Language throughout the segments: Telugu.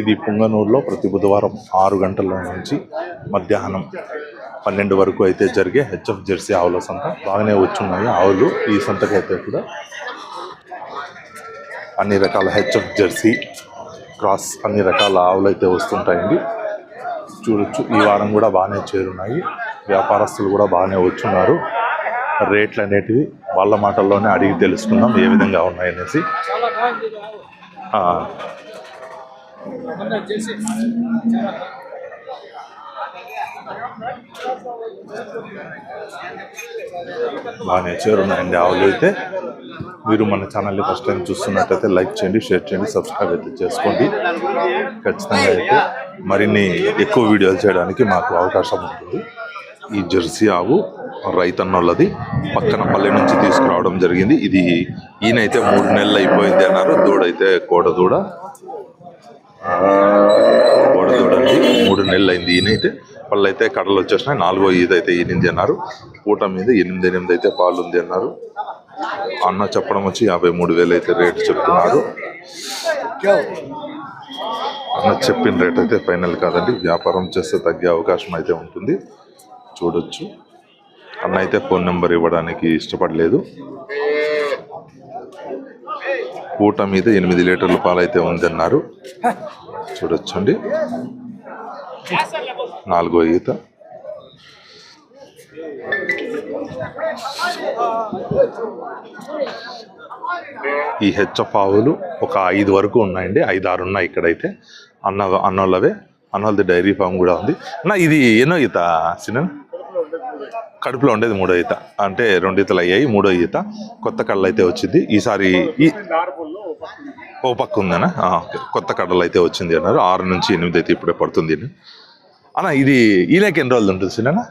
ఇది పుంగనూరులో ప్రతి బుధవారం ఆరు గంటల నుంచి మధ్యాహ్నం పన్నెండు వరకు అయితే జరిగే హెచ్ఎఫ్ జెర్సీ ఆవుల సంత. బాగానే వచ్చున్నాయి ఆవులు. ఈ సంతకైతే కూడా అన్ని రకాల హెచ్ఎఫ్ జెర్సీ క్రాస్ అన్ని రకాల ఆవులు అయితే వస్తుంటాయండి. చూడొచ్చు. ఈ వారం కూడా బాగానే చేరున్నాయి. వ్యాపారస్తులు కూడా బాగానే వచ్చున్నారు. రేట్లు అనేటివి వాళ్ళ మాటల్లోనే అడిగి తెలుసుకుందాం ఏ విధంగా ఉన్నాయనేసి. ఆ, బాగానే చేరున్నాయండి ఆవులు అయితే మీరు మన ఛానల్ని ఫస్ట్ టైం చూస్తున్నట్టయితే లైక్ చేయండి షేర్ చేయండి సబ్స్క్రైబ్ అయితే చేసుకోండి. ఖచ్చితంగా అయితే మరిన్ని ఎక్కువ వీడియోలు చేయడానికి మాకు అవకాశం ఉంటుంది. ఈ జెర్సీ ఆవు రైతన్నోళ్ళది పక్కన పల్లె నుంచి తీసుకురావడం జరిగింది. ఇది ఈయనైతే మూడు నెలలు అయిపోయింది అన్నారు. దూడైతే కోడ దూడ కోడ మూడు నెలలు అయింది ఈయనైతే వాళ్ళు అయితే కడలు వచ్చేసినాయి. నాలుగో ఈదైతే అయితే ఈనింది అన్నారు. పూట మీద ఎనిమిది ఎనిమిది అయితే పాలు ఉంది అన్నారు. అన్న చెప్పడం వచ్చి యాభై మూడు వేలు అయితే రేటు చెప్తున్నారు. అన్న చెప్పిన రేట్ అయితే ఫైనల్ కాదండి. వ్యాపారం చేస్తే తగ్గే అవకాశం అయితే ఉంటుంది. చూడొచ్చు. అన్న అయితే ఫోన్ నెంబర్ ఇవ్వడానికి ఇష్టపడలేదు. పూట మీద ఎనిమిది లీటర్ల పాలైతే ఉందన్నారు. చూడొచ్చండి. నాలుగో ఈత. ఈ హెచ్ఎఫ్ ఆవులు ఒక ఐదు వరకు ఉన్నాయండి. ఐదు ఆరు ఉన్నాయి ఇక్కడైతే. అన్న అన్నోళ్ళవే. అన్నోళ్ళది డైరీ ఫామ్ కూడా ఉంది. అన్న ఇది ఎన్నో ఈత సినిమా కడుపులో ఉండేది మూడో ఈత. అంటే రెండు ఈతలు అయ్యాయి మూడో ఈత. కొత్త కళ్ళు అయితే వచ్చింది. ఈసారి ఈ ఓ పక్క ఉందనా? కొత్త కడలు అయితే వచ్చింది అన్నారు. ఆరు నుంచి ఎనిమిది అయితే ఇప్పుడే పడుతుంది అన్న ఇది ఈయనకి ఎన్ని రోజులు ఉంటుంది సిన్న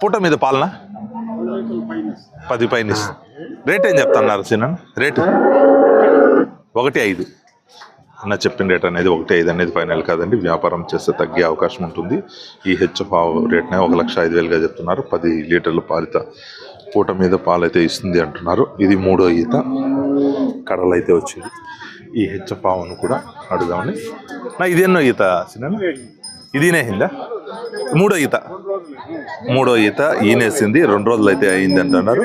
పూట మీద పాలన? పది పైన రేట్ ఏం చెప్తున్నారు సిన్న రేటు? ఒకటి ఐదు. అన్న చెప్పిన రేట్ అనేది ఒకటి ఐదు అనేది ఫైనల్ కాదండి. వ్యాపారం చేస్తే తగ్గే అవకాశం ఉంటుంది. ఈ హెచ్ఎఫ్ రేట్నే ఒక లక్ష ఐదు వేలుగా చెప్తున్నారు. పది లీటర్ల పాలిత పూట మీద పాలు అయితే ఇస్తుంది అంటున్నారు. ఇది మూడో ఈత. కడలు అయితే వచ్చింది. ఈ హెచ్ఎఫ్ ఆవును కూడా అడుగుదామని. నా ఇదేనో ఈత సినిమా ఇదినే అయిందా? మూడో ఈత. మూడో ఈత ఈనేసింది రెండు రోజులు అయితే అయింది అంటున్నారు.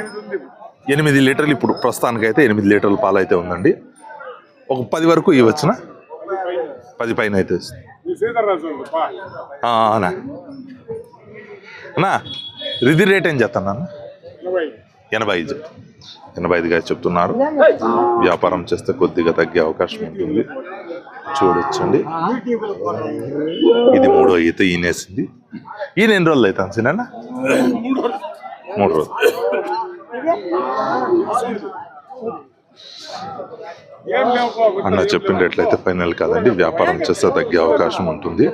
ఎనిమిది లీటర్లు ఇప్పుడు ప్రస్తుతానికైతే ఎనిమిది లీటర్ల పాలు అయితే ఉందండి. ఒక పది వరకు ఇవ్వచ్చునా? పది పైన అయితే అన్నా. అన్నా రిది రేట్ ఏం చెప్తాను అన్న ఎనభై ఐదు ఎనభై ఐదుగా చెప్తున్నారు. వ్యాపారం చేస్తే కొద్దిగా తగ్గే అవకాశం ఉంటుంది. చూడొచ్చండి. ఇది మూడో ఈత ఈనేసింది. ఈయన ఎన్ని రోజులు అవుతాను సినా మూడు రోజులు. అన్న చెప్పినట్లయితే ఫైనల్ కాదండి. వ్యాపారం చేస్తే తగ్గే అవకాశం ఉంటుంది.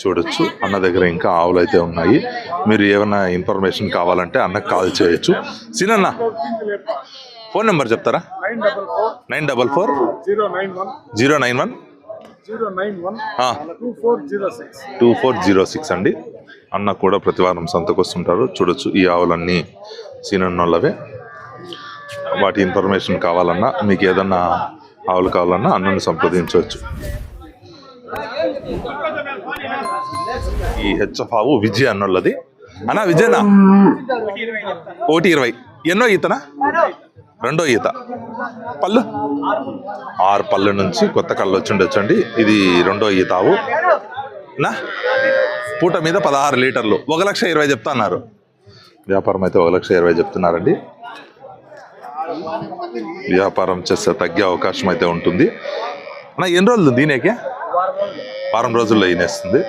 చూడొచ్చు. అన్న దగ్గర ఇంకా ఆవులు అయితే ఉన్నాయి. మీరు ఏమైనా ఇన్ఫర్మేషన్ కావాలంటే అన్నకు కాల్ చేయొచ్చు. సినన్న ఫోన్ నెంబర్ చెప్తారా? Nine double four zero nine one. Zero nine one zero two four zero six two four zero six అండి. అన్న కూడా ప్రతివారం సంతకొస్తుంటారు. చూడొచ్చు ఈ ఆవులన్నీ సీనన్నోళ్ళవే. వాటి ఇన్ఫర్మేషన్ కావాలన్నా మీకు ఏదన్నా ఆవులు కావాలన్నా అన్నను సంప్రదించవచ్చు. ఈ హెచ్ఎఫ్ ఆవు విజయ్ అన్నోళ్ళది. అన్నా విజయనా? ఒకటి ఇరవై. ఎన్నో ఈతనా? రెండో ఈత. పళ్ళు? ఆరు పళ్ళు నుంచి కొత్త కళ్ళు వచ్చి ఉండొచ్చండి ఇది రెండో ఈత ఆవు. నా? పూట మీద పదహారు లీటర్లు. ఒక లక్ష ఇరవై చెప్తున్నారు వ్యాపారం అయితే ఒక లక్ష ఇరవై చెప్తున్నారండి. వ్యాపారం చేస్తే తగ్గే అవకాశం అయితే ఉంటుంది. అన్న ఎన్ని రోజులు దీనేకే? వారం రోజుల్లో ఈనేస్తుంది.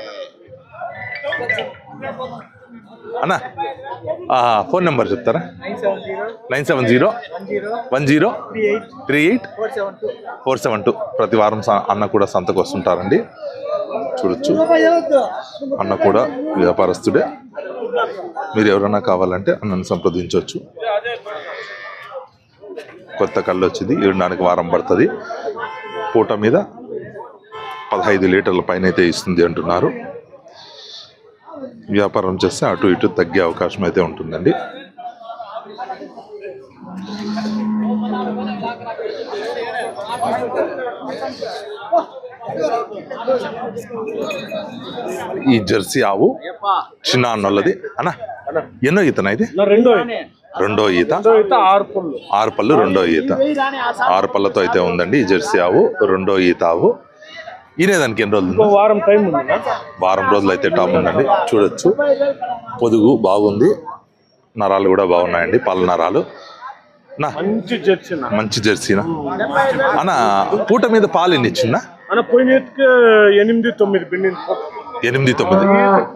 అన్నా ఫోన్ నెంబర్ చెప్తారా? Nine seven zero one zero three eight four seven two. ప్రతి వారం స- అన్న కూడా సంతకు వస్తుంటారండి. చూడొచ్చు. అన్న కూడా వ్యాపారస్తుడే. మీరు ఎవరైనా కావాలంటే అన్నను సంప్రదించవచ్చు. కొత్త కళ్ళు వచ్చింది ఇవ్వడానికి వారం పడుతుంది. పూట మీద పదహైదు లీటర్ల పైన అయితే ఇస్తుంది అంటున్నారు. వ్యాపారం చేస్తే అటు ఇటు తగ్గే అవకాశం అయితే ఉంటుందండి. ఈ జెర్సీ ఆవు చిన్న అన్నోళ్ళది. అన్న ఎన్నో ఈతనా ఇది? రెండో ఈత. ఆరు పళ్ళు. ఆరు పళ్ళు రెండో ఈత. ఆరు పళ్ళతో అయితే ఉందండి ఈ జెర్సీ ఆవు రెండో ఈత ఆవు. ఈనేదానికి ఎన్ని రోజులు? వారం టైం వారం రోజులు అయితే టాప్ ఉందండి. చూడొచ్చు. పొదుగు బాగుంది. నరాలు కూడా బాగున్నాయండి పళ్ళ నరాలు. మంచి జడ్జి నా మంచి జెర్సీనా? అన్న పూట మీద పాలు ఎన్ని ఇచ్చిందా? అన్న పోయినట్టుగా ఎనిమిది తొమ్మిది బిండింది ఎనిమిది తొమ్మిది.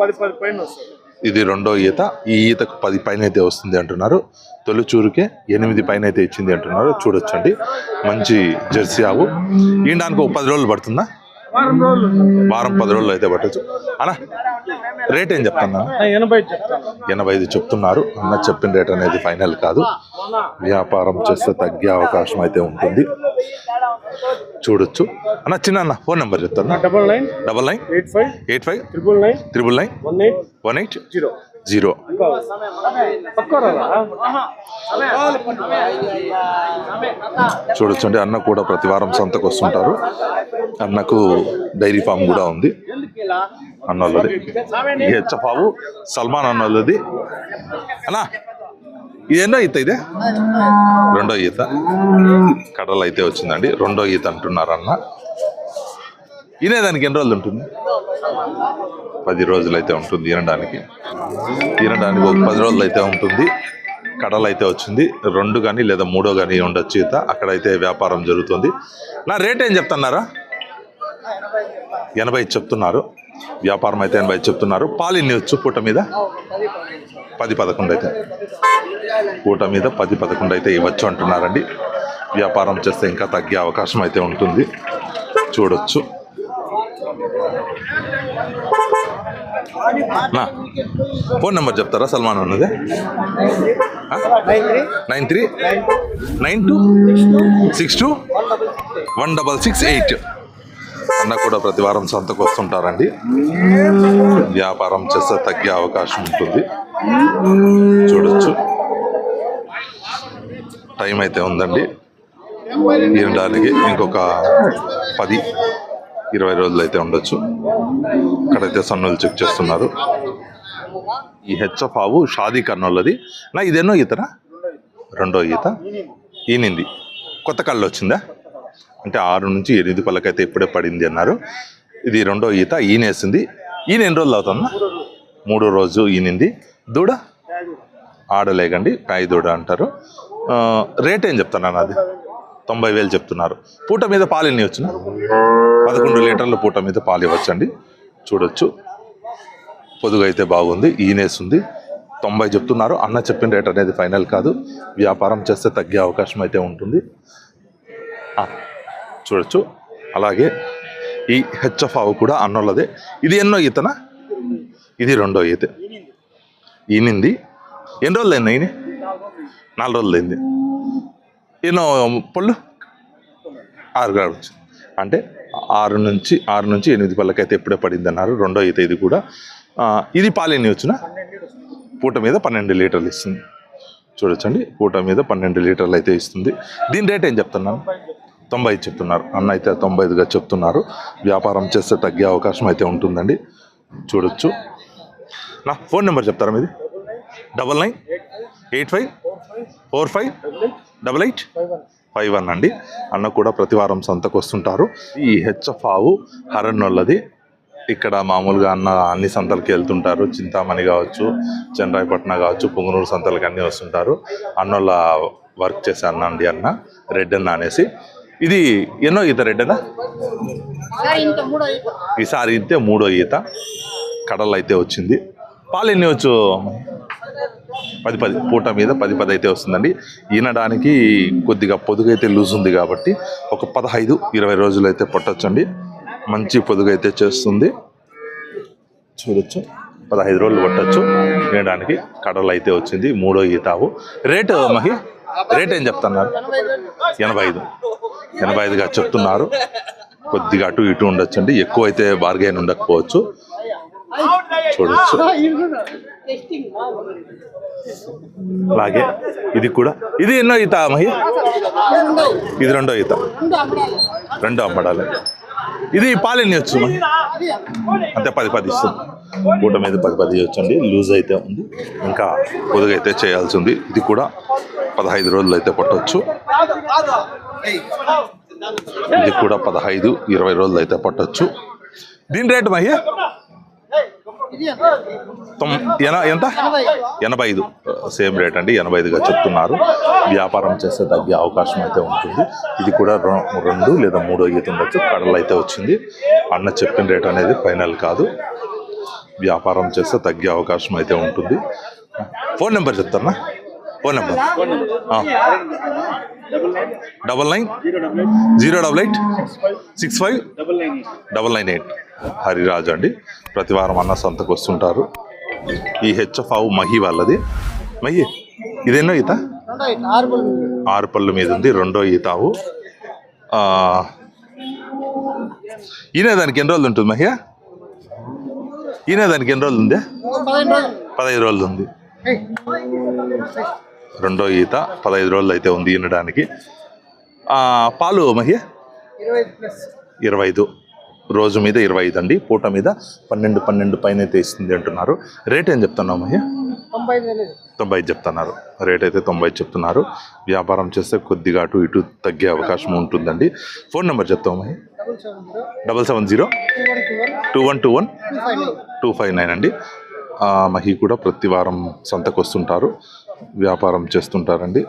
పది పది పైన వస్తుంది. ఇది రెండో ఈత. ఈ ఈతకు పది పైన అయితే వస్తుంది అంటున్నారు. తొలిచూరుకే ఎనిమిది పైన అయితే ఇచ్చింది అంటున్నారు. చూడొచ్చండి. మంచి జెర్సీ ఆవు. ఈయడానికి ఒక పది రోజులు పడుతుందా? వారం పది రోజులు అయితే పట్టచ్చు. అన్న రేట్ ఏం చెప్తున్నా ఎనభై ఐదు చెప్తున్నారు. అన్న చెప్పిన రేట్ అనేది ఫైనల్ కాదు. వ్యాపారం చేస్తే తగ్గే అవకాశం అయితే ఉంటుంది. చూడొచ్చు. అన్న చిన్న అన్న ఫోన్ నెంబర్ చెప్తాను. Double nine double nine eight five eight five triple nine triple nine one eight one eight zero. Zero. తక్కువ చూడొచ్చండి అన్న కూడా ప్రతి వారం సంతకు వస్తుంటారు. అన్నకు డైరీ ఫామ్ కూడా ఉంది. అన్న వాళ్ళది హెచ్చఫావు సల్మాన్ అన్నోళ్ళది. అన్నా ఇది ఎన్నో ఈత ఇదే? రెండో ఈత. కడలు అయితే వచ్చిందండి రెండో ఈత అంటున్నారు అన్న. ఈనేదానికి ఎన్ని రోజులు ఉంటుంది? పది రోజులు అయితే ఉంటుంది తినడానికి. తినడానికి ఒక పది రోజులు అయితే ఉంటుంది. కడలు అయితే వచ్చింది. రెండు కానీ లేదా మూడో కానీ ఉండొచ్చు ఈత. అక్కడైతే వ్యాపారం జరుగుతుంది. నా రేట్ ఏం చెప్తున్నారా? ఎనభై చెప్తున్నారు. వ్యాపారం అయితే ఎనభై చెప్తున్నారు. పాలు ఇన్ని వచ్చు పూట మీద పది పదకొండు అయితే. పూట మీద పది పదకొండు అయితే ఇవ్వచ్చు అంటున్నారండి. వ్యాపారం చేస్తే ఇంకా తగ్గే అవకాశం అయితే ఉంటుంది. చూడొచ్చు. ఫోన్ నెంబర్ చెప్తారా? సల్మాన్ అన్నది? Nine three? Nine two? Six two? One double six eight. అన్న కూడా ప్రతి వారం సంతకు వస్తుంటారండి. వ్యాపారం చేస్తే తగ్గే అవకాశం ఉంటుంది. చూడొచ్చు. టైం అయితే ఉందండి. ఈనడానికి ఇంకొక పది ఇరవై రోజులు అయితే ఉండొచ్చు. అక్కడైతే సన్నులు చెక్ చేస్తున్నారు. ఈ హెచ్ఎఫ్ ఆవు షాదీ కర్నూలది నా ఇదేనో ఈతరా రెండో ఈత. ఈనింది. కొత్త కళ్ళు వచ్చిందా? అంటే ఆరు నుంచి ఎనిమిది పళ్ళకైతే ఇప్పుడే పడింది అన్నారు. ఇది రెండో ఈత ఈనేసింది. ఈయన ఎన్ని రోజులు అవుతుందా మూడో రోజు ఈనింది. దూడ? ఆడలేకండి కాయ దూడ అంటారు. రేట్ ఏం చెప్తాను అది? తొంభై వేలు చెప్తున్నారు. పూట మీద పాలు ఎన్ని వచ్చిన పదకొండు లీటర్ల పూట మీద పాలు ఇవ్వచ్చండి. చూడొచ్చు. పొదుగు అయితే బాగుంది ఈనేస్తుంది తొంభై చెప్తున్నారు. అన్న చెప్పిన రేట్ అనేది ఫైనల్ కాదు. వ్యాపారం చేస్తే తగ్గే అవకాశం అయితే ఉంటుంది. చూడొచ్చు. అలాగే ఈ హెచ్ఎఫ్ ఆవు కూడా అన్నోళ్ళదే. ఇది ఎన్నో ఈతనా? ఇది రెండో ఈత. ఈనింది. ఎన్ని రోజులు అయింది ఈయన? నాలుగు రోజులు అయింది ఎన్నో um, పళ్ళు? ఆరు కావచ్చు అంటే ఆరు నుంచి ఆరు నుంచి ఎనిమిది పళ్ళకైతే ఎప్పుడే పడింది అన్నారు రెండో ఈత ఇది కూడా. ఇది పాలెన్ని వచ్చిన? పూట మీద పన్నెండు లీటర్లు ఇస్తుంది. చూడొచ్చండి. పూట మీద పన్నెండు లీటర్లు అయితే ఇస్తుంది. దీని రేట్ ఏం చెప్తున్నాను తొంభై ఐదు చెప్తున్నారు. అన్న అయితే తొంభై ఐదుగా చెప్తున్నారు. వ్యాపారం చేస్తే తగ్గే అవకాశం అయితే ఉంటుందండి. చూడొచ్చు. నా ఫోన్ నెంబర్ చెప్తారా మీది? Double nine eight five four five double eight? Five one. అండి. అన్న కూడా ప్రతి వారం సంతకు వస్తుంటారు ఈ హెచ్ఎఫ్ ఆవు హరణొల్లది ఇక్కడ మామూలుగా అన్న అన్ని సంతలకి వెళ్తుంటారు. చింతామణి కావచ్చు చంద్రాయపట్నం కావచ్చు పుంగనూరు సంతలకి అన్నీ వస్తుంటారు. అన్నోళ్ళ వర్క్ చేసే అన్న అండి అన్న. రెడ్ అన్న అనేసి. ఇది ఎన్నో ఈత రెడ్ అన్న? ఈసారి ఇంతే మూడో ఈత. కడలు అయితే వచ్చింది. పాలు ఎన్ని వచ్చు పది పది పూట మీద పది పది అయితే వస్తుందండి. ఈనడానికి కొద్దిగా పొదుగైతే లూజ్ ఉంది కాబట్టి ఒక పదహైదు ఇరవై రోజులు అయితే పట్టొచ్చండి. మంచి పొదుగు అయితే చేస్తుంది. చూడొచ్చు. పదహైదు రోజులు పట్టొచ్చు. తినడానికి కడలు అయితే వచ్చింది. మూడో ఈతావు. రేటు మహి రేట్ ఏం చెప్తున్నారు? ఎనభై ఐదు ఎనభై ఐదుగా చెప్తున్నారు. కొద్దిగా అటు ఇటు ఉండొచ్చండి. ఎక్కువ అయితే బార్గెన్ ఉండకపోవచ్చు. చూడొచ్చు. అలాగే ఇది కూడా. ఇది ఎన్నో ఈత మహి? ఇది రెండో ఈత. రెండో అమ్మడాలి. ఇది పాలు ఎన్ని వచ్చు మహి? అంతే పది పది ఇస్తుంది. పూట మీద పది పది ఇవ్వచ్చండి. లూజ్ అయితే ఉంది. ఇంకా పొదుగు అయితే చేయాల్సి ఉంది. ఇది కూడా పదహైదు రోజులు అయితే పట్టవచ్చు ఇది కూడా పదహైదు ఇరవై రోజులు అయితే పట్టొచ్చు. దీని రేటు మహి? ఎంత? ఎనభై ఐదు. సేమ్ రేట్ అండి. ఎనభై ఐదుగా చెప్తున్నారు. వ్యాపారం చేస్తే తగ్గే అవకాశం అయితే ఉంటుంది. ఇది కూడా రెండు లేదా మూడో ఈత ఉండొచ్చు. కడలు అయితే వచ్చింది. అన్న చెప్పిన రేట్ అనేది ఫైనల్ కాదు. వ్యాపారం చేస్తే తగ్గే అవకాశం అయితే ఉంటుంది. ఫోన్ నెంబర్ చెప్తారా? Phone number. Double nine. Zero double eight. Six five. Double nine eight. Hariraj అండి. ప్రతి వారం అన్న సంతకు వస్తుంటారు. ఈ హెచ్ఎఫ్ ఆవు మహి వాళ్ళది. మహి ఇదేనో ఈత? ఆరు పళ్ళు మీద ఉంది రెండో ఈత ఆవు. ఆ, ఈయన దానికి ఎన్ని రోజులు ఉంటుంది మహియా ఈయన దానికి ఎన్ని రోజులు ఉంది? పదహైదు రోజులు ఉంది. రెండో ఈత పదహైదు రోజులు అయితే ఉంది ఈనడానికి. పాలు మహియా ఇరవై ఐదు. రోజు మీద ఇరవై ఐదు అండి. పూట మీద పన్నెండు పన్నెండు పైన అయితే ఇస్తుంది అంటున్నారు. రేట్ ఏం చెప్తున్నావు మహ్య తొంభై ఐదు చెప్తున్నారు. రేట్ అయితే తొంభై చెప్తున్నారు. వ్యాపారం చేస్తే కొద్దిగా అటు ఇటు తగ్గే అవకాశం ఉంటుందండి. ఫోన్ నెంబర్ చెప్తావు Mahi double seven zero. Two one two one. Two five nine. అండి. మహి కూడా ప్రతి వారం సంతకు వస్తుంటారు వ్యాపారం చేస్తుంటారండి.